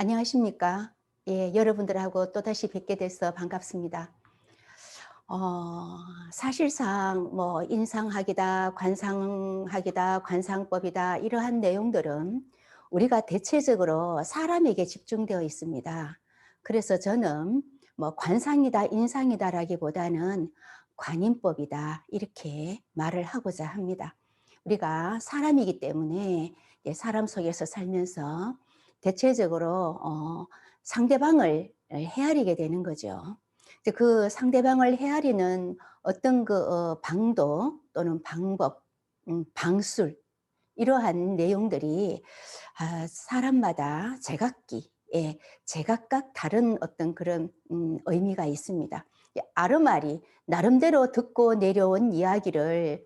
안녕하십니까? 예, 여러분들하고 또다시 뵙게 돼서 반갑습니다. 어, 사실상 뭐 인상학이다, 관상학이다, 관상법이다 이러한 내용들은 우리가 대체적으로 사람에게 집중되어 있습니다. 그래서 저는 뭐 관상이다, 인상이다라기보다는 관인법이다 이렇게 말을 하고자 합니다. 우리가 사람이기 때문에 사람 속에서 살면서 대체적으로 어, 상대방을 헤아리게 되는 거죠. 그 상대방을 헤아리는 어떤 그 어, 방도 또는 방법, 음, 방술 이러한 내용들이 아, 사람마다 제각기, 예, 제각각 다른 어떤 그런 음, 의미가 있습니다. 아르말이 나름대로 듣고 내려온 이야기를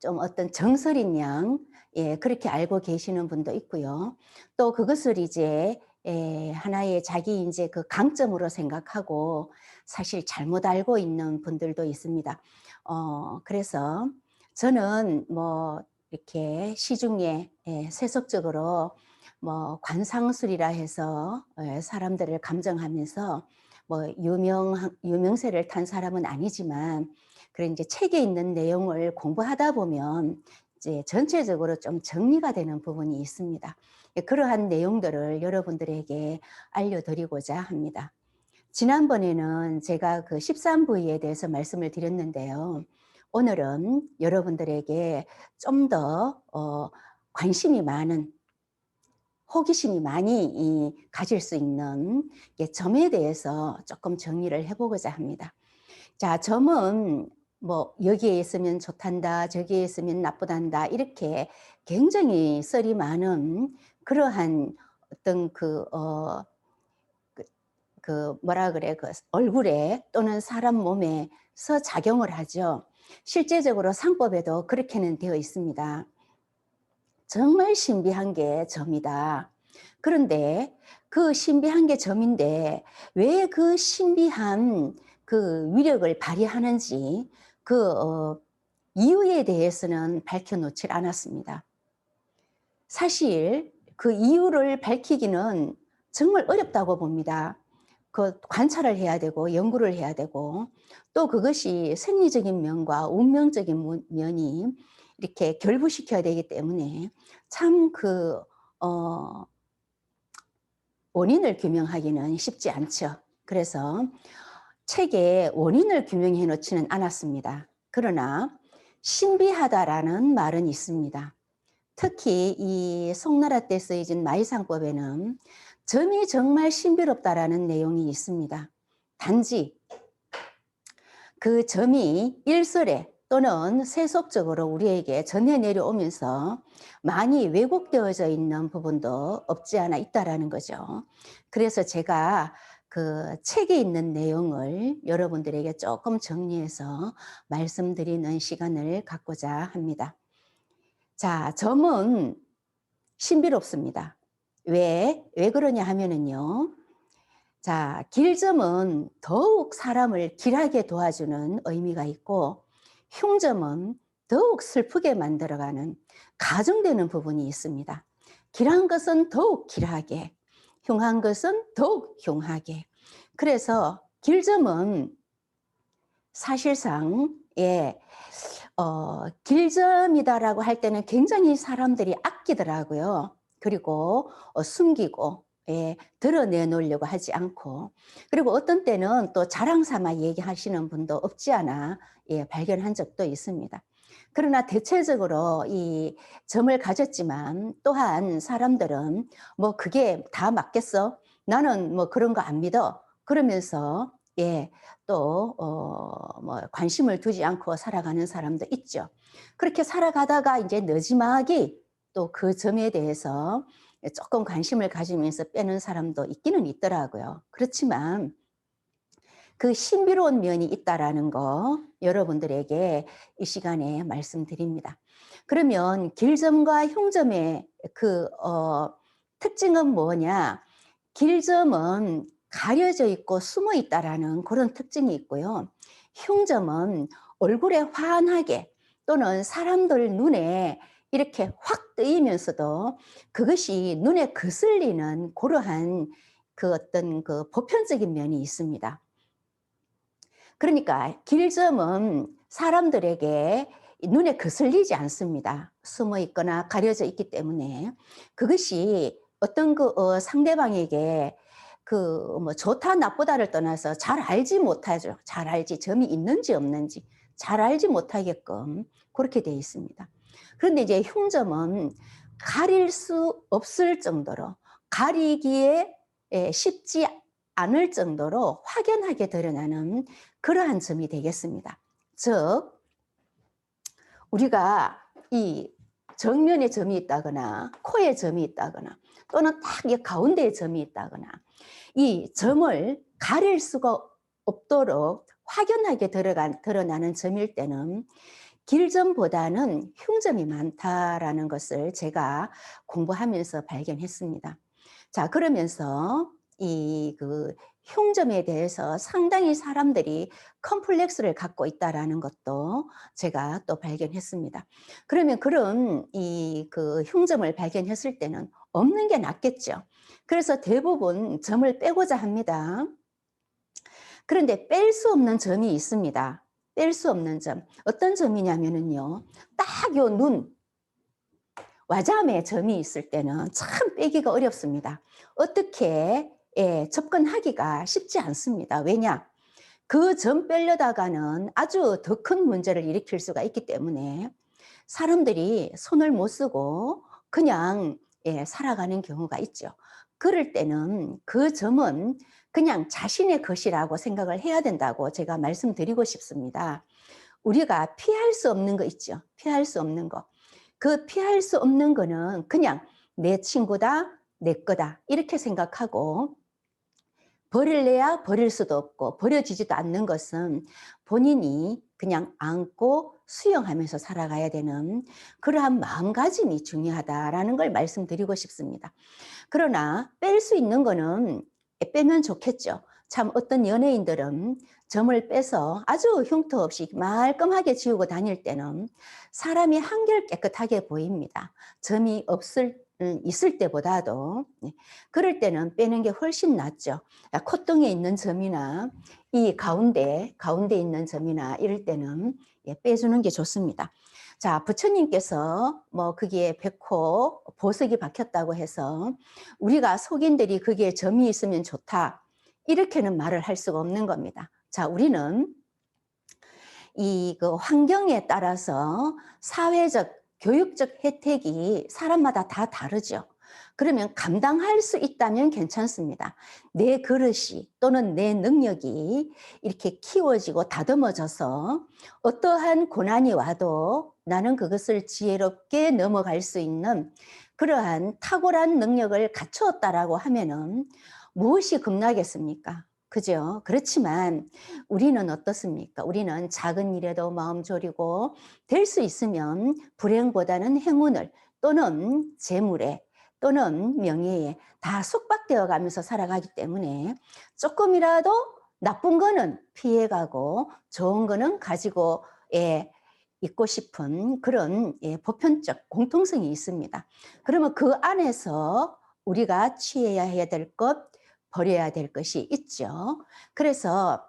좀 어떤 정설인 양 예, 그렇게 알고 계시는 분도 있고요. 또 그것을 이제 예, 하나의 자기 이제 그 강점으로 생각하고 사실 잘못 알고 있는 분들도 있습니다. 어, 그래서 저는 뭐 이렇게 시중에 예, 세속적으로 뭐 관상술이라 해서 예, 사람들을 감정하면서 뭐 유명 유명세를 탄 사람은 아니지만 그런 이제 책에 있는 내용을 공부하다 보면 전체적으로 좀 정리가 되는 부분이 있습니다. 예, 그러한 내용들을 여러분들에게 알려드리고자 합니다. 지난번에는 제가 그 13부에 대해서 말씀을 드렸는데요. 오늘은 여러분들에게 좀더 어, 관심이 많은 호기심이 많이 가질 수 있는 점에 대해서 조금 정리를 해보고자 합니다. 자, 점은 뭐 여기에 있으면 좋단다, 저기에 있으면 나쁘단다 이렇게 굉장히 썰이 많은 그러한 어떤 그, 어, 그, 그 뭐라 그래 그 얼굴에 또는 사람 몸에서 작용을 하죠. 실제적으로 상법에도 그렇게는 되어 있습니다. 정말 신비한 게 점이다. 그런데 그 신비한 게 점인데 왜 그 신비한 그 위력을 발휘하는지 그 어, 이유에 대해서는 밝혀놓질 않았습니다. 사실 그 이유를 밝히기는 정말 어렵다고 봅니다. 그 관찰을 해야 되고 연구를 해야 되고 또 그것이 생리적인 면과 운명적인 면이 이렇게 결부시켜야 되기 때문에 참그 어, 원인을 규명하기는 쉽지 않죠. 그래서 책에 원인을 규명해 놓지는 않았습니다. 그러나 신비하다라는 말은 있습니다. 특히 이 송나라 때 쓰여진 마이상법에는 점이 정말 신비롭다라는 내용이 있습니다. 단지 그 점이 일설에 또는 세속적으로 우리에게 전해 내려오면서 많이 왜곡되어져 있는 부분도 없지 않아 있다라는 거죠. 그래서 제가 그 책에 있는 내용을 여러분들에게 조금 정리해서 말씀드리는 시간을 갖고자 합니다. 자, 점은 신비롭습니다. 왜? 왜 그러냐 하면은요. 자, 길점은 더욱 사람을 길하게 도와주는 의미가 있고, 흉점은 더욱 슬프게 만들어가는 가정되는 부분이 있습니다. 길한 것은 더욱 길하게, 흉한 것은 더욱 흉하게. 그래서 길점은 사실상 예, 어, 길점이다라고 할 때는 굉장히 사람들이 아끼더라고요. 그리고 어, 숨기고 예, 드러내놓으려고 하지 않고 그리고 어떤 때는 또 자랑 삼아 얘기하시는 분도 없지 않아 예, 발견한 적도 있습니다. 그러나 대체적으로 이 점을 가졌지만 또한 사람들은 뭐 그게 다 맞겠어? 나는 뭐 그런 거 안 믿어. 그러면서 예, 또, 어, 뭐, 관심을 두지 않고 살아가는 사람도 있죠. 그렇게 살아가다가 이제 늦지막이 또 그 점에 대해서 조금 관심을 가지면서 빼는 사람도 있기는 있더라고요. 그렇지만 그 신비로운 면이 있다라는 거 여러분들에게 이 시간에 말씀드립니다. 그러면 길점과 흉점의 그 어, 특징은 뭐냐? 길점은 가려져 있고 숨어 있다라는 그런 특징이 있고요. 흉점은 얼굴에 환하게 또는 사람들 눈에 이렇게 확 뜨이면서도 그것이 눈에 거슬리는 그러한 그 어떤 그 보편적인 면이 있습니다. 그러니까 길점은 사람들에게 눈에 거슬리지 않습니다. 숨어 있거나 가려져 있기 때문에 그것이 어떤 그 어, 상대방에게 그 뭐 좋다 나쁘다를 떠나서 잘 알지 못하죠. 잘 알지 점이 있는지 없는지 잘 알지 못하게끔 그렇게 되어 있습니다. 그런데 이제 흉점은 가릴 수 없을 정도로 가리기에 예, 쉽지 않을 정도로 확연하게 드러나는 그러한 점이 되겠습니다. 즉 우리가 이 정면에 점이 있다거나 코에 점이 있다거나 또는 딱이 가운데에 점이 있다거나 이 점을 가릴 수가 없도록 확연하게 들어간, 드러나는 점일 때는 길점보다는 흉점이 많다라는 것을 제가 공부하면서 발견했습니다. 자, 그러면서 이 그 흉점에 대해서 상당히 사람들이 컴플렉스를 갖고 있다라는 것도 제가 또 발견했습니다. 그러면 그런 이 그 흉점을 발견했을 때는 없는 게 낫겠죠. 그래서 대부분 점을 빼고자 합니다. 그런데 뺄 수 없는 점이 있습니다. 뺄 수 없는 점. 어떤 점이냐면은요. 딱 요 눈, 와잠에 점이 있을 때는 참 빼기가 어렵습니다. 어떻게 예, 접근하기가 쉽지 않습니다. 왜냐? 그 점 빼려다가는 아주 더 큰 문제를 일으킬 수가 있기 때문에 사람들이 손을 못 쓰고 그냥 예, 살아가는 경우가 있죠. 그럴 때는 그 점은 그냥 자신의 것이라고 생각을 해야 된다고 제가 말씀드리고 싶습니다. 우리가 피할 수 없는 거 있죠. 피할 수 없는 거. 그 피할 수 없는 거는 그냥 내 친구다, 내 거다. 이렇게 생각하고 버릴래야 버릴 수도 없고 버려지지도 않는 것은 본인이 그냥 안고 수용하면서 살아가야 되는 그러한 마음가짐이 중요하다라는 걸 말씀드리고 싶습니다. 그러나 뺄 수 있는 거는 빼면 좋겠죠. 참 어떤 연예인들은 점을 빼서 아주 흉터 없이 말끔하게 지우고 다닐 때는 사람이 한결 깨끗하게 보입니다. 점이 없을 음, 있을 때보다도 네. 그럴 때는 빼는 게 훨씬 낫죠. 콧등에 있는 점이나 이 가운데 가운데 있는 점이나 이럴 때는 예, 빼주는 게 좋습니다. 자, 부처님께서 뭐 그게 백호 보석이 박혔다고 해서 우리가 속인들이 그게 점이 있으면 좋다. 이렇게는 말을 할 수가 없는 겁니다. 자, 우리는 이 그 환경에 따라서 사회적, 교육적 혜택이 사람마다 다 다르죠. 그러면 감당할 수 있다면 괜찮습니다. 내 그릇이 또는 내 능력이 이렇게 키워지고 다듬어져서 어떠한 고난이 와도 나는 그것을 지혜롭게 넘어갈 수 있는 그러한 탁월한 능력을 갖추었다라고 하면은 무엇이 겁나겠습니까? 그죠? 그렇지만 우리는 어떻습니까? 우리는 작은 일에도 마음 졸이고 될 수 있으면 불행보다는 행운을 또는 재물에 또는 명예에 다 속박되어 가면서 살아가기 때문에 조금이라도 나쁜 거는 피해가고 좋은 거는 가지고 예, 있고 싶은 그런 예, 보편적 공통성이 있습니다. 그러면 그 안에서 우리가 취해야 해야 될 것, 버려야 될 것이 있죠. 그래서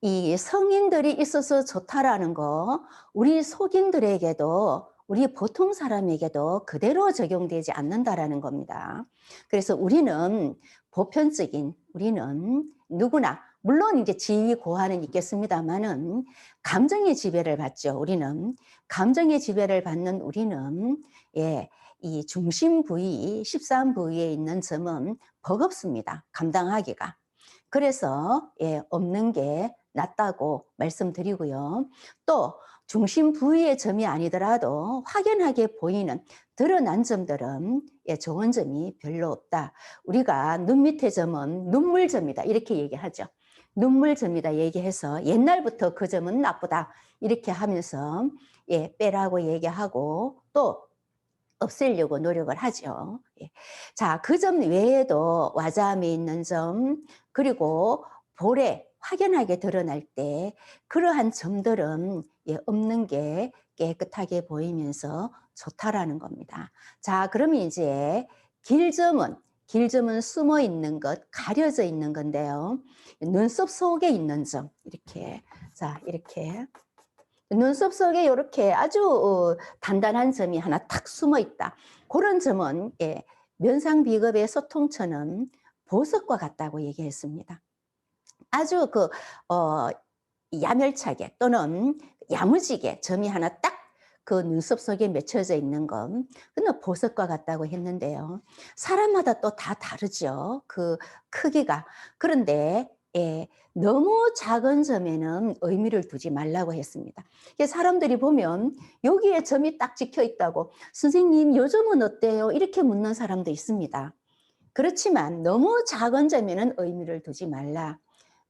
이 성인들이 있어서 좋다라는 거, 우리 속인들에게도 우리 보통 사람에게도 그대로 적용되지 않는다라는 겁니다. 그래서 우리는 보편적인 우리는 누구나 물론 이제 지위 고하는 있겠습니다만은 감정의 지배를 받죠. 우리는 감정의 지배를 받는 우리는 예, 이 중심 부위 13 부위에 있는 점은 버겁습니다. 감당하기가. 그래서 예, 없는 게 낫다고 말씀드리고요. 또 중심 부위의 점이 아니더라도 확연하게 보이는 드러난 점들은 예, 좋은 점이 별로 없다. 우리가 눈 밑에 점은 눈물점이다. 이렇게 얘기하죠. 눈물점이다 얘기해서 옛날부터 그 점은 나쁘다. 이렇게 하면서 예, 빼라고 얘기하고 또 없애려고 노력을 하죠. 예. 자, 그 점 외에도 와자함에 있는 점, 그리고 볼에 확연하게 드러날 때 그러한 점들은 예, 없는 게 깨끗하게 보이면서 좋다라는 겁니다. 자, 그러면 이제 길점은 길점은 숨어 있는 것, 가려져 있는 건데요. 눈썹 속에 있는 점 이렇게 자 이렇게 눈썹 속에 이렇게 아주 어, 단단한 점이 하나 탁 숨어 있다. 그런 점은 예, 면상 비급의 소통처는 보석과 같다고 얘기했습니다. 아주 그 어, 야멸차게 또는 야무지게 점이 하나 딱 그 눈썹 속에 맺혀져 있는 건 그는 보석과 같다고 했는데요. 사람마다 또 다 다르죠. 그 크기가. 그런데 예, 너무 작은 점에는 의미를 두지 말라고 했습니다. 사람들이 보면 여기에 점이 딱 찍혀 있다고 선생님 요 점은 어때요? 이렇게 묻는 사람도 있습니다. 그렇지만 너무 작은 점에는 의미를 두지 말라.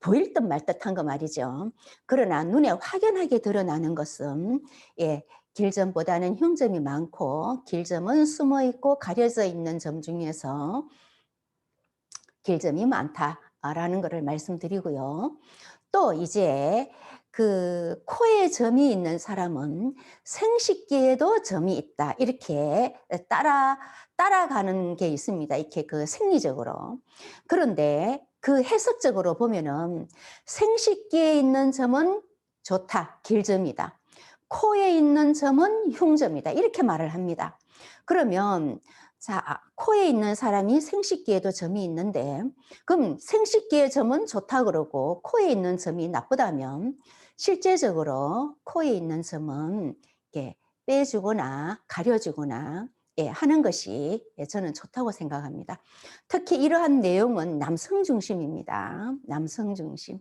보일 듯 말 듯한 거 말이죠. 그러나 눈에 확연하게 드러나는 것은 예, 길점보다는 흉점이 많고 길점은 숨어 있고 가려져 있는 점 중에서 길점이 많다 라는 것을 말씀드리고요. 또 이제 그 코에 점이 있는 사람은 생식기에도 점이 있다. 이렇게 따라 따라가는 게 있습니다. 이렇게 그 생리적으로. 그런데 그 해석적으로 보면은 생식기에 있는 점은 좋다. 길점이다. 코에 있는 점은 흉점이다. 이렇게 말을 합니다. 그러면 자, 아, 코에 있는 사람이 생식기에도 점이 있는데 그럼 생식기의 점은 좋다 그러고 코에 있는 점이 나쁘다면 실제적으로 코에 있는 점은 이렇게 빼주거나 가려주거나 예, 하는 것이 예, 저는 좋다고 생각합니다. 특히 이러한 내용은 남성 중심입니다. 남성 중심.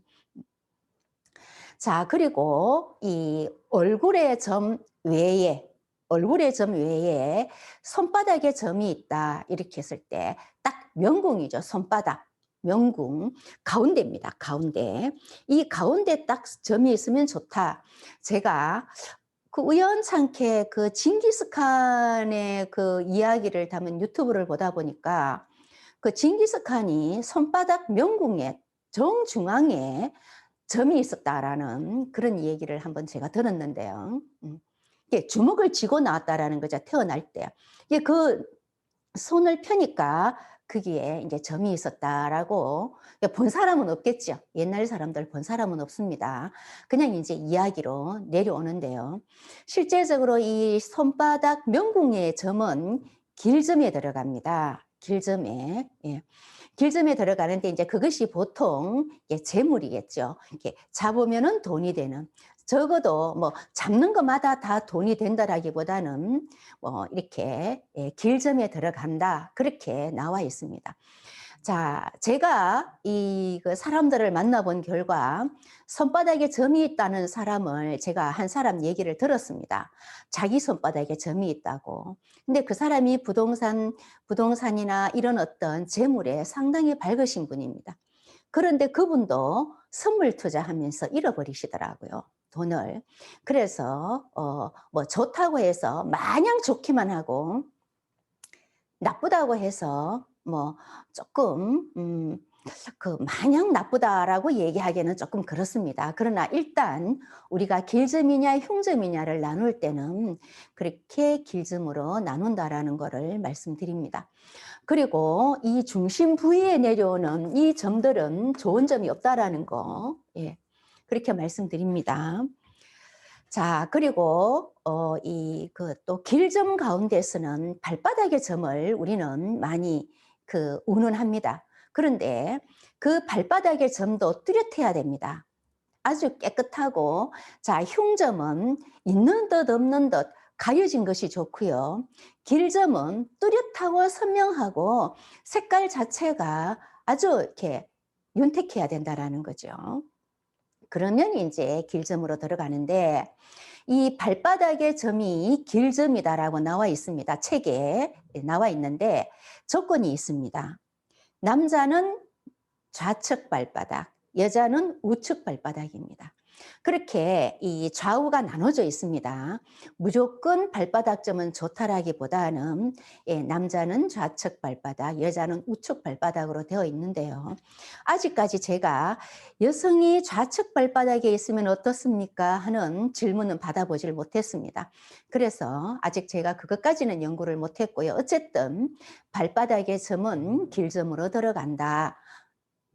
자, 그리고 이 얼굴의 점 외에 얼굴의 점 외에 손바닥에 점이 있다 이렇게 했을 때 딱 명궁이죠. 손바닥. 명궁 가운데입니다. 가운데. 이 가운데 딱 점이 있으면 좋다. 제가 그 우연찮게 그 징기스칸의 그 이야기를 담은 유튜브를 보다 보니까 그 징기스칸이 손바닥 명궁의 정중앙에 점이 있었다라는 그런 얘기를 한번 제가 들었는데요. 음. 주먹을 쥐고 나왔다라는 거죠. 태어날 때. 이게 그 손을 펴니까 거기에 이제 점이 있었다라고 본 사람은 없겠죠. 옛날 사람들 본 사람은 없습니다. 그냥 이제 이야기로 내려오는데요. 실제적으로 이 손바닥 명궁의 점은 길점에 들어갑니다. 길점에. 예. 길점에 들어가는데 이제 그것이 보통 재물이겠죠. 이렇게 잡으면은 돈이 되는. 적어도 뭐 잡는 것마다 다 돈이 된다라기보다는 뭐 이렇게 예, 길점에 들어간다 그렇게 나와 있습니다. 자, 제가 이 그 사람들을 만나본 결과 손바닥에 점이 있다는 사람을 제가 한 사람 얘기를 들었습니다. 자기 손바닥에 점이 있다고. 근데 그 사람이 부동산, 부동산이나 이런 어떤 재물에 상당히 밝으신 분입니다. 그런데 그분도 선물 투자하면서 잃어버리시더라고요. 돈을. 그래서 어, 뭐 좋다고 해서 마냥 좋기만 하고 나쁘다고 해서 뭐 조금 음, 그 마냥 나쁘다라고 얘기하기는 조금 그렇습니다. 그러나 일단 우리가 길점이냐 흉점이냐를 나눌 때는 그렇게 길점으로 나눈다라는 것을 말씀드립니다. 그리고 이 중심 부위에 내려오는 이 점들은 좋은 점이 없다라는 거, 예, 그렇게 말씀드립니다. 자, 그리고 어, 이그 또 길점 가운데서는 발바닥의 점을 우리는 많이 그 운운합니다. 그런데 그 발바닥의 점도 뚜렷해야 됩니다. 아주 깨끗하고 자 흉점은 있는 듯 없는 듯 가려진 것이 좋고요. 길점은 뚜렷하고 선명하고 색깔 자체가 아주 이렇게 윤택해야 된다라는 거죠. 그러면 이제 길점으로 들어가는데 이 발바닥의 점이 길점이다라고 나와 있습니다. 책에 나와 있는데 조건이 있습니다. 남자는 좌측 발바닥, 여자는 우측 발바닥입니다. 그렇게 이 좌우가 나눠져 있습니다. 무조건 발바닥점은 좋다라기보다는 예, 남자는 좌측 발바닥, 여자는 우측 발바닥으로 되어 있는데요. 아직까지 제가 여성이 좌측 발바닥에 있으면 어떻습니까? 하는 질문은 받아보질 못했습니다. 그래서 아직 제가 그것까지는 연구를 못했고요. 어쨌든 발바닥의 점은 길점으로 들어간다.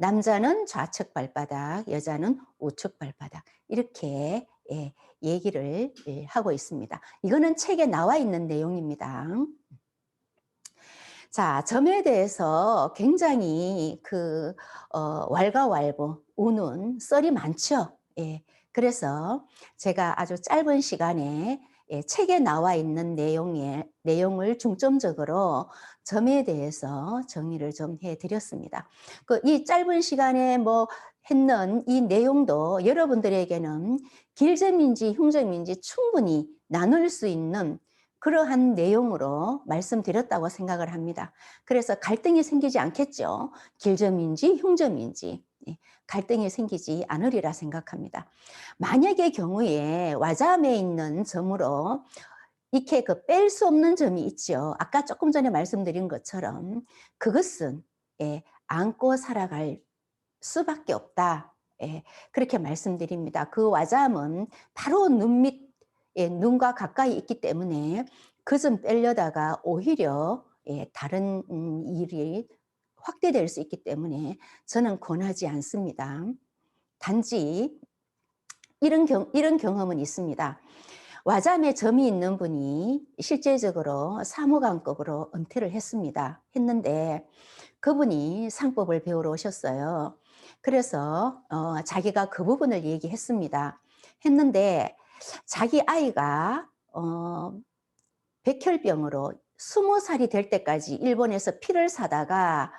남자는 좌측 발바닥, 여자는 우측 발바닥 이렇게 예, 얘기를 예, 하고 있습니다. 이거는 책에 나와 있는 내용입니다. 자, 점에 대해서 굉장히 그 어, 왈가왈부 우는 썰이 많죠. 예, 그래서 제가 아주 짧은 시간에 예, 책에 나와 있는 내용에 내용을 중점적으로 점에 대해서 정리를 좀 해드렸습니다. 그 이 짧은 시간에 뭐 했는 이 내용도 여러분들에게는 길점인지 흉점인지 충분히 나눌 수 있는 그러한 내용으로 말씀드렸다고 생각을 합니다. 그래서 갈등이 생기지 않겠죠. 길점인지 흉점인지 예, 갈등이 생기지 않으리라 생각합니다. 만약의 경우에 와잠에 있는 점으로 이렇게 그 뺄 수 없는 점이 있죠. 아까 조금 전에 말씀드린 것처럼 그것은 예, 안고 살아갈 수밖에 없다. 예, 그렇게 말씀드립니다. 그 와잠은 바로 눈 밑, 예, 눈과 가까이 있기 때문에 그점 빼려다가 오히려 예, 다른 음, 일이 확대될 수 있기 때문에 저는 권하지 않습니다. 단지 이런, 경, 이런 경험은 있습니다. 와잠에 점이 있는 분이 실제적으로 사무관급으로 은퇴를 했습니다. 했는데 그분이 상법을 배우러 오셨어요. 그래서 어, 자기가 그 부분을 얘기했습니다. 했는데 자기 아이가 어, 백혈병으로 스무 살이 될 때까지 일본에서 피를 사다가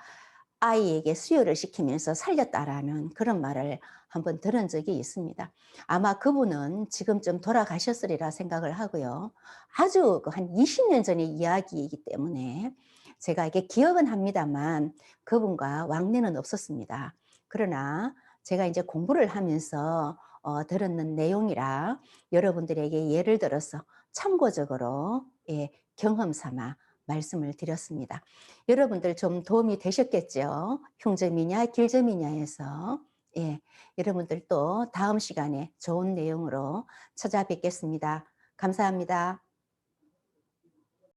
아이에게 수혈을 시키면서 살렸다라는 그런 말을 한번 들은 적이 있습니다. 아마 그분은 지금쯤 돌아가셨으리라 생각을 하고요. 아주 그한 20년 전의 이야기이기 때문에 제가 이게 기억은 합니다만 그분과 왕래는 없었습니다. 그러나 제가 이제 공부를 하면서 어, 들었는 내용이라 여러분들에게 예를 들어서 참고적으로 예, 경험 삼아 말씀을 드렸습니다. 여러분들 좀 도움이 되셨겠죠? 흉점이냐 길점이냐에서 예, 여러분들 또 다음 시간에 좋은 내용으로 찾아뵙겠습니다. 감사합니다.